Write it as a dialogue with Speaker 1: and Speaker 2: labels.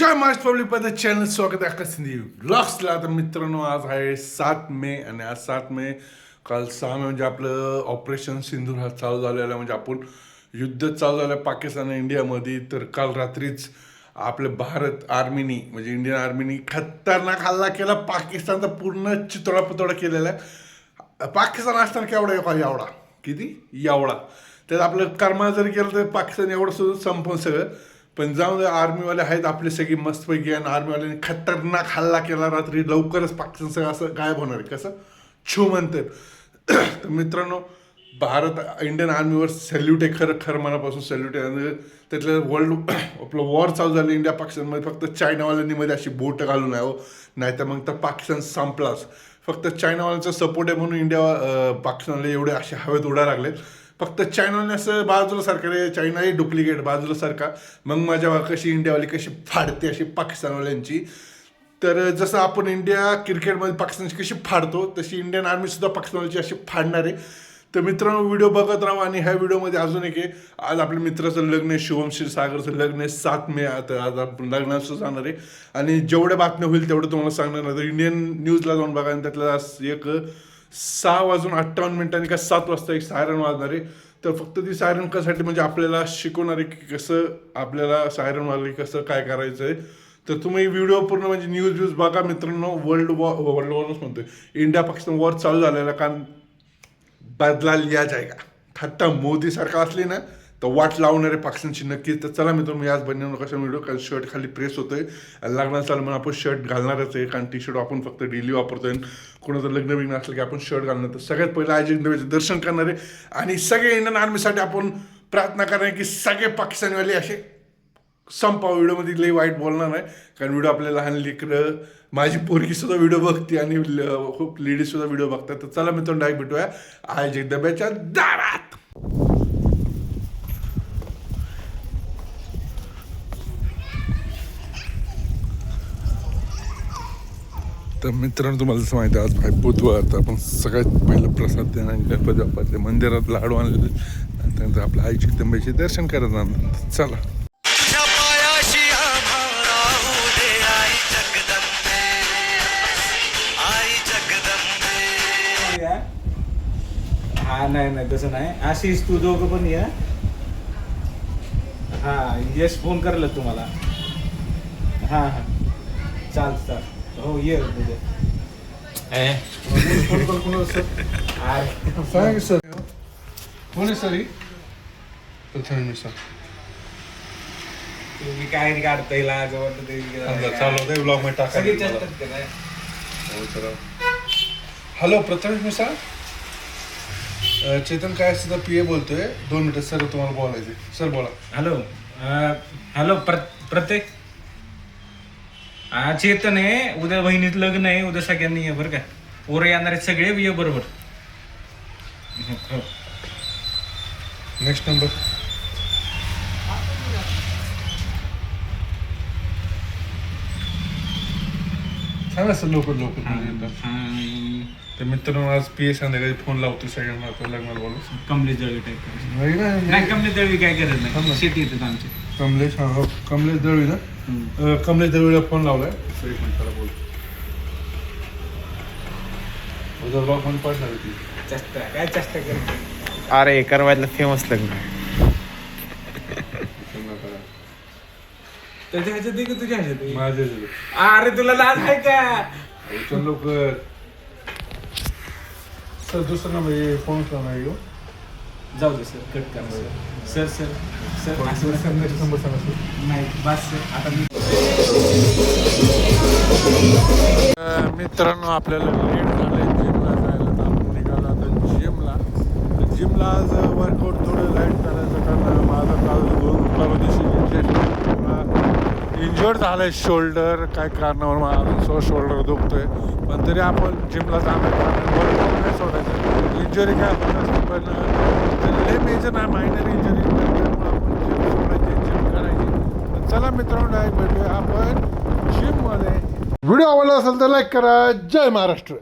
Speaker 1: Maharashtra public पद channel स्वागत आहे आकाश सिंधी ब्लॉग्सला तर मित्रांनो आज आहे सात मे आणि आज सात मे काल सहा मे म्हणजे आपलं ऑपरेशन सिंधूर हा चालू झालेला आहे. म्हणजे आपण युद्ध चालू झालं पाकिस्तान इंडियामध्ये तर काल रात्रीच आपलं भारत आर्मीनी म्हणजे इंडियन आर्मीनी खतरनाक हल्ला केला पाकिस्तानचा पूर्ण चितोडापुतोडा केलेला आहे पाकिस्तान असताना केवढा एवढा यावडा किती यावडा त्यात आपलं कर्मा जर केलं तर पाकिस्तान एवढं सुद्धा संपवून सगळं पण जाऊन आर्मीवाले आहेत आपले सगळी मस्तपैकी आणि आर्मीवाल्यांनी खतरनाक हल्ला केला रात्री लवकरच पाकिस्तान सगळं असं गायब होणार आहे. कसं? छू म्हणते. तर मित्रांनो भारत इंडियन आर्मीवर सॅल्यूट आहे खरं खरं मनापासून सॅल्यूट आहे. आणि त्यातलं वर्ल्ड आपलं वॉर चालू झालं इंडिया पाकिस्तानमध्ये. फक्त चायनावाल्यांनी मध्ये अशी बोटं घालून आहे हो. नाहीतर मग तर पाकिस्तान संपलाच. फक्त चायनावाल्यांचा सपोर्ट आहे म्हणून इंडिया पाकिस्तानला एवढे असे हवेत उडायला लागले फक्त चायनाने असं बाजूला सारखं रे चायना डुप्लिकेट बाजूला सारखा. मग माझ्या कशी इंडियावाली कशी फाडते अशी पाकिस्तानवाल्यांची. तर जसं आपण इंडिया क्रिकेटमध्ये पाकिस्तानची कशी फाडतो तशी इंडियन आर्मीसुद्धा पाकिस्तानची अशी फाडणार आहे. तर मित्रांनो व्हिडिओ बघत राहा आणि ह्या व्हिडिओमध्ये अजून एक आहे. आज आपल्या मित्राचं लग्न आहे शुभम क्षीरसागरचं लग्न आहे. सात मे आता आज आपण लग्नाचं जाणार आहे. आणि जेवढ्या बातम्या होईल तेवढं तुम्हाला सांगणार नाही तर इंडियन न्यूजला जाऊन बघा आणि त्यातला एक सहा वाजून अठ्ठावन्न मिनिटांनी का सात वाजता एक सायरन वाजणार आहे. तर फक्त ती सायरन कशासाठी? म्हणजे आपल्याला शिकवणार आहे की कसं आपल्याला सायरन वाजले कसं काय करायचं आहे तर तुम्ही व्हिडिओ पूर्ण म्हणजे न्यूज व्यूज बघा मित्रांनो. वर्ल्ड वॉर वर्ल्ड वॉरच म्हणतोय. इंडिया पाकिस्तान वॉर चालू झालेला कारण बदला लिया जायगा थट्टा मोदी सरकार असली ना तर वाट लावणारे पाकिस्तानची नक्की तर चला मी आज बनवून कशा व्हिडिओ कारण शर्ट खाली प्रेस होतोय. आहे लग्नात चालू म्हणून आपण शर्ट घालणारच आहे कारण टी शर्ट आपण फक्त डेली वापरतोय. कोणाचं लग्न बिग्न असलं की आपण शर्ट घालणार तर सगळ्यात पहिलं आजी नवीचं दर्शन करणार आहे आणि सगळे इंडियन आर्मीसाठी आपण प्रार्थना करणार आहे की सगळे पाकिस्तानवाले असे संपा व्हिडिओमध्ये लई वाईट बोलणार नाही. कारण व्हिडिओ आपल्या लहान लेकरं माझी पोरगीसुद्धा व्हिडिओ बघते आणि ल- खूप लेडीजसुद्धा व्हिडिओ बघतात. तर चला मित्रांनो डायरेक्ट भेटूया. आय जगदब्याच्या दारात. तर मित्रांनो तुम्हाला जसं माहिती आहे आज भाई बुधवार तर आपण सगळ्यात पहिलं प्रसाद देणार गणपती बाप्पाच्या मंदिरात लाडू आणलेले. त्यानंतर आपल्या आई जगदंबेचे दर्शन करत जाणार चला.
Speaker 2: हा नाही नाही तसं नाही. आशिष तू दोघं पण या. हा यश फोन करल तुम्हाला. हा हा. चाल चाल. हो ये.
Speaker 1: सांग सर कोण आहे सर प्रथम सर
Speaker 2: तुम्ही काय काढता येईल आज
Speaker 1: चालू
Speaker 2: ब्लॉगमध्ये
Speaker 1: टाका. हॅलो प्रथमेश मिसाळ अ, चेतन काय असतं तर पी ए बोलतोय. दोन मिनिटं सर तुम्हाला बोलायचे सर बोला.
Speaker 2: हॅलो हॅलो प्र प्रत्येक हा चेतन आहे उद्या बहिणीत लग्न आहे उद्या सगळ्यांनी ये बरं का. पोरं येणार आहेत सगळे ये बरोबर.
Speaker 1: नेक्स्ट नंबर सांगा सर लवकर लवकर. तर मित्रांनो आज पी ए संध्याकाळी फोन लावतो सगळ्यांना आता लग्नाला बोलू
Speaker 2: कमलेश दळवी टाईप करायचं.
Speaker 1: नाही
Speaker 2: कमलेश दळवी काय करत. नाही. शेती येतात आमची.
Speaker 1: कमलेश हा हो. कमलेश दळवी ना? कमलेश दळवीला फोन लावलाय. एक मिनिट त्याला बोल. उद्या ब्लॉगमध्ये पडणार आहे ती
Speaker 2: चेष्टा काय चेष्टा करत
Speaker 3: अरे करवायला फेमस लग्न
Speaker 1: करा.
Speaker 2: त्याच्या ह्याच्यात आहे की तुझ्या ह्याच्यात आहे? अरे तुला लाज आहे का?
Speaker 1: लवकर. सर दुसरा नंबर फोन करणार येऊ
Speaker 2: जाऊ दे सर कट करा. सर सर सर सर नाही बस सर आता मी
Speaker 1: मित्रांनो आपल्याला लेट झालंय जिमला जायला तर आपण निघालो आता जिमला तर जिमला आज वर्कआउट थोडं लाइट करायचं कारण माझा काल दोन परवा दिवशी इंजर्ड झालंय शोल्डर काय कारणावर मला अजून सो शोल्डर दुखतोय. पण तरी आपण जिमला जाणार वर्कआउट नाही सोडायचं. इंजुरी काय होत पण लय मेजर नाही मायनर इंजरी त्यामुळे आपण जिम सोडायची जिम करायची. चला मित्रांनो डायरेक्ट भेटूया आपण जिममध्ये व्हिडिओ आवडला असेल तर लाईक करा. जय महाराष्ट्र.